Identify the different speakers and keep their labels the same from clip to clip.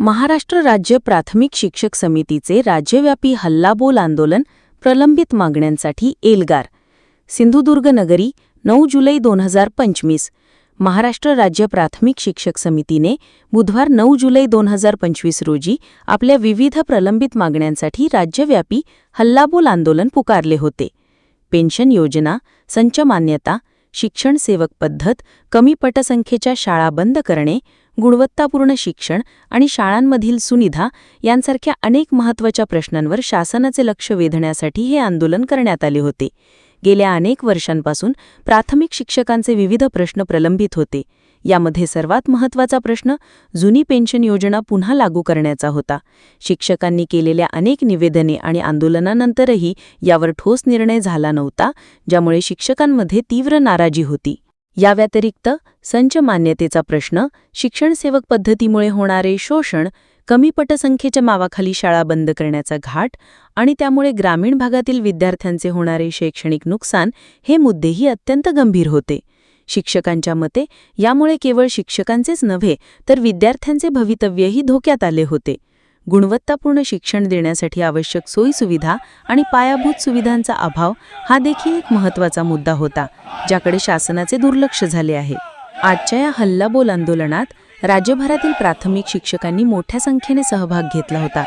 Speaker 1: महाराष्ट्र राज्य प्राथमिक शिक्षक समितीचे राज्यव्यापी हल्लाबोल आंदोलन प्रलंबित मागण्यांसाठी एल्गार. सिंधुदुर्ग नगरी नऊ जुलै दोन हजार पंचवीस. महाराष्ट्र राज्य प्राथमिक शिक्षक समितीने बुधवार नऊ जुलै दोन हजार पंचवीस रोजी आपल्या विविध प्रलंबित मागण्यांसाठी राज्यव्यापी हल्लाबोल आंदोलन पुकारले होते. पेन्शन योजना संच मान्यता शिक्षण सेवक पद्धत कमी पटसंख्येच्या शाळा बंद करणे गुणवत्तापूर्ण शिक्षण आणि शाळांमधील सुनिधा यांसारख्या अनेक महत्त्वाच्या प्रश्नांवर शासनाचे लक्ष वेधण्यासाठी हे आंदोलन करण्यात आले होते. गेल्या अनेक वर्षांपासून प्राथमिक शिक्षकांचे विविध प्रश्न प्रलंबित होते. यामध्ये सर्वात महत्त्वाचा प्रश्न जुनी पेन्शन योजना पुन्हा लागू करण्याचा होता. शिक्षकांनी केलेल्या अनेक निवेदने आणि आंदोलनानंतरही यावर ठोस निर्णय झाला नव्हता ज्यामुळे शिक्षकांमध्ये तीव्र नाराजी होती. या व्यतिरिक्त संच मान्यतेचा प्रश्न शिक्षण सेवक पद्धतीमुळे होणारे शोषण कमी पटसंख्येच्या मावाखाली शाळा बंद करण्याचा घाट आणि त्यामुळे ग्रामीण भागातील विद्यार्थ्यांचे होणारे शैक्षणिक नुकसान हे मुद्देही अत्यंत गंभीर होते. शिक्षकांच्या मते यामुळे केवळ शिक्षकांचेच नव्हे तर विद्यार्थ्यांचे भवितव्यही धोक्यात आले होते. गुणवत्तापूर्ण शिक्षण देण्यासाठी आवश्यक सोयीसुविधा आणि पायाभूत सुविधांचा अभाव हा देखील एक महत्त्वाचा मुद्दा होता ज्याकडे शासनाचे दुर्लक्ष झाले आहे. आजच्या या हल्लाबोल आंदोलनात राज्यभरातील प्राथमिक शिक्षकांनी मोठ्या संख्येने सहभाग घेतला होता.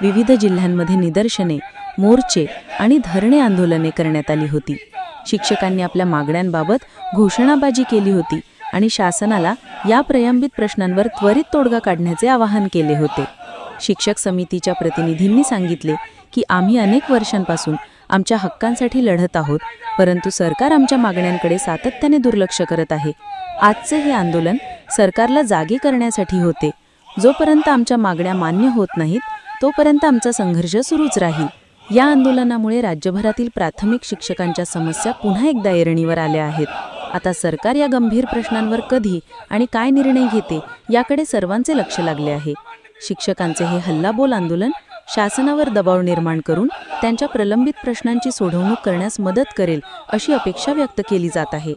Speaker 1: विविध जिल्ह्यांमध्ये निदर्शने मोर्चे आणि धरणे आंदोलने करण्यात आली होती. शिक्षकांनी आपल्या मागण्यांबाबत घोषणाबाजी केली होती आणि शासनाला या प्रलंबित प्रश्नांवर त्वरित तोडगा काढण्याचे आवाहन केले होते. शिक्षक समितीच्या प्रतिनिधींनी सांगितले की आम्ही अनेक वर्षांपासून आमच्या हक्कांसाठी लढत आहोत परंतु सरकार आमच्या मागण्यांकडे सातत्याने दुर्लक्ष करत आहे. आजचे हे आंदोलन सरकारला जागे करण्यासाठी होते. जोपर्यंत आमच्या मागण्या मान्य होत नाहीत तोपर्यंत आमचा संघर्ष सुरूच राहील. या आंदोलनामुळे राज्यभरातील प्राथमिक शिक्षकांच्या समस्या पुन्हा एकदा ऐरणीवर आल्या आहेत. आता सरकार या गंभीर प्रश्नांवर कधी आणि काय निर्णय घेते याकडे सर्वांचे लक्ष लागले आहे. शिक्षकांचे हे हल्लाबोल आंदोलन शासनावर दबाव निर्माण करून त्यांच्या प्रलंबित प्रश्नांची सोडवणूक करण्यास मदत करेल अशी अपेक्षा व्यक्त केली जात आहे.